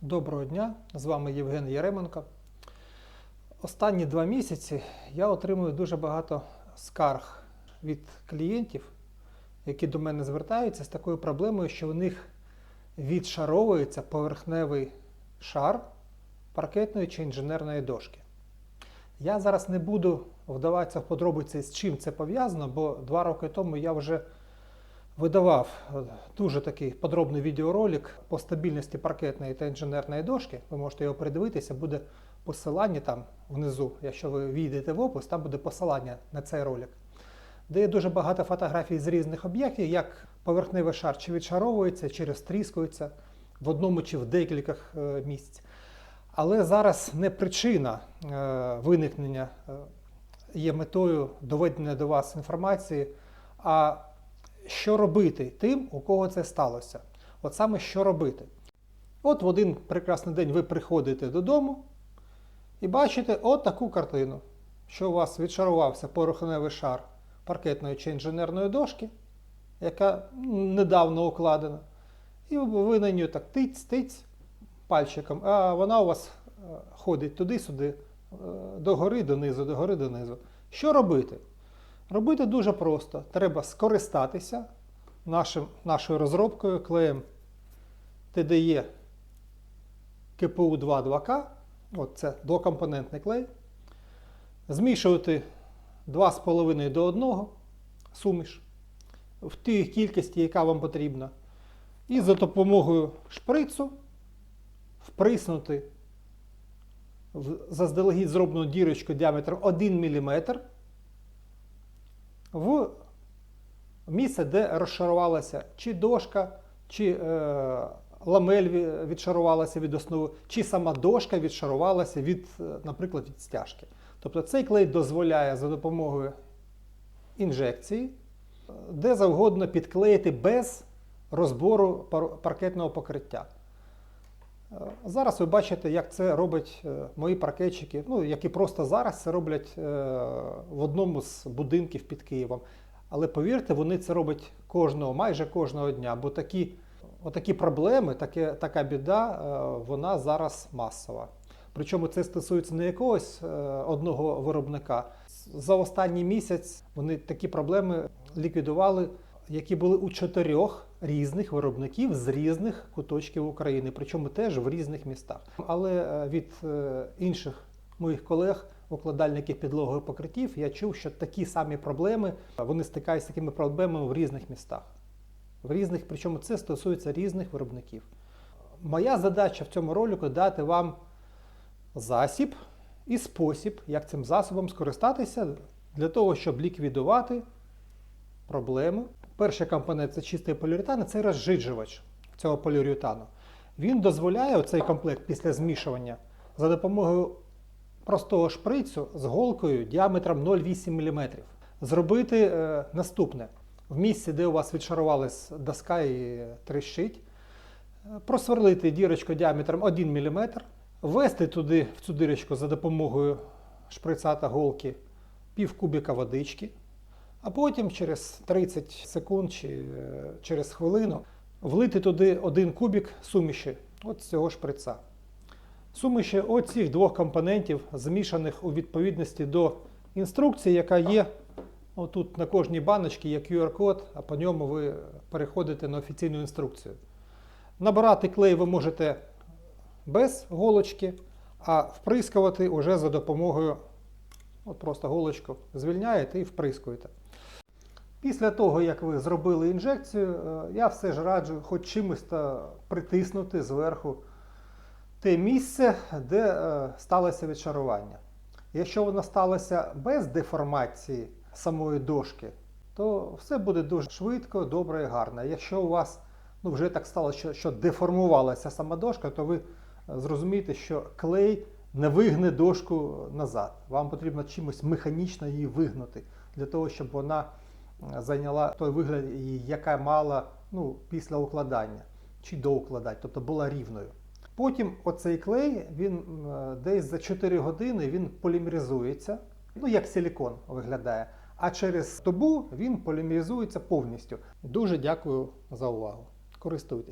Доброго дня, з вами Євген Яременко. Останні два місяці я отримую дуже багато скарг від клієнтів, які до мене звертаються з такою проблемою, що у них відшаровується поверхневий шар паркетної чи інженерної дошки. Я зараз не буду вдаватися в подробиці, з чим це пов'язано, бо два роки тому я вже видавав е, дуже такий подробний відеоролик по стабільності паркетної та інженерної дошки. Ви можете його передивитися, буде посилання там внизу. Якщо ви війдете в опис, там буде посилання на цей ролик, де є дуже багато фотографій з різних об'єктів, як поверхневий шар чи відшаровується, чи розтріскується в одному чи в декількох е, місць. Але зараз не причина е, виникнення є метою доведення до вас інформації, а що робити тим, у кого це сталося. От саме що робити. От в один прекрасний день ви приходите додому і бачите от таку картину, що у вас відшарувався порохневий шар паркетної чи інженерної дошки, яка недавно укладена. І ви на нього так тиць-тиць пальчиком, а вона у вас е, ходить туди-сюди, е, догори, донизу, догори, донизу. Що робити? Робити дуже просто. Треба скористатися нашим, нашою розробкою клеєм TDE КПУ 2.2К. От це двокомпонентний клей. Змішувати 2,5 до 1 суміш в тій кількості, яка вам потрібна. І за допомогою шприцу вприснути в заздалегідь зроблену дірочку діаметром 1 мм в місце, де розшарувалася чи дошка, чи е, ламель відшарувалася від основи, чи сама дошка відшарувалася від, е, наприклад, від стяжки. Тобто цей клей дозволяє за допомогою інжекції е, де завгодно підклеїти без розбору паркетного покриття. Е, Зараз ви бачите, як це роблять е, мої паркетчики, ну, які просто зараз це роблять е, в одному з будинків під Києвом. Але повірте, вони це роблять кожного, майже кожного дня, бо такі, отакі проблеми, таке, така біда, вона зараз масова. Причому це стосується не якогось одного виробника. За останній місяць вони такі проблеми ліквідували, які були у чотирьох різних виробників з різних куточків України, причому теж в різних містах. Але е, від е, інших моїх колег, укладальників підлогових покриттів, я чув, що такі самі проблеми вони стикаються з такими проблемами в різних містах. В різних, причому це стосується різних виробників. Моя задача в цьому ролику дати вам засіб і спосіб, як цим засобом скористатися для того, щоб ліквідувати проблему. Перший компонент це чистий поліуретан, це розжиджувач цього поліуретану. Він дозволяє цей комплект після змішування за допомогою простого шприцю з голкою діаметром 0,8 мм зробити е, наступне. В місці, де у вас відшарувалась доска і тріщить, е, просверлити дірочку діаметром 1 мм, ввести туди в цю дірочку за допомогою шприца та голки пів кубіка водички, а потім через 30 секунд чи е, через хвилину влити туди один кубік суміші от з цього шприца. Суміші оцих двох компонентів, змішаних у відповідності до інструкції, яка є отут на кожній баночці, є QR-код, а по ньому ви переходите на офіційну інструкцію. Набирати клей ви можете без голочки, а вприскувати уже за допомогою, от просто голочку звільняєте і вприскуєте. Після того, як ви зробили інжекцію, е, я все ж раджу хоч чимось притиснути зверху те місце, де е, сталося відшарування. Якщо воно сталося без деформації самої дошки, то все буде дуже швидко, добре і гарно. Якщо у вас ну, вже так сталося, що, що деформувалася сама дошка, то ви е, зрозумієте, що клей не вигне дошку назад. Вам потрібно чимось механічно її вигнути, для того, щоб вона зайняла той вигляд, яка мала ну, після укладання чи до укладання, тобто була рівною. Потім оцей клей він е, десь за 4 години він полімеризується, ну як силікон виглядає. А через добу він полімеризується повністю. Дуже дякую за увагу. Користуйтесь.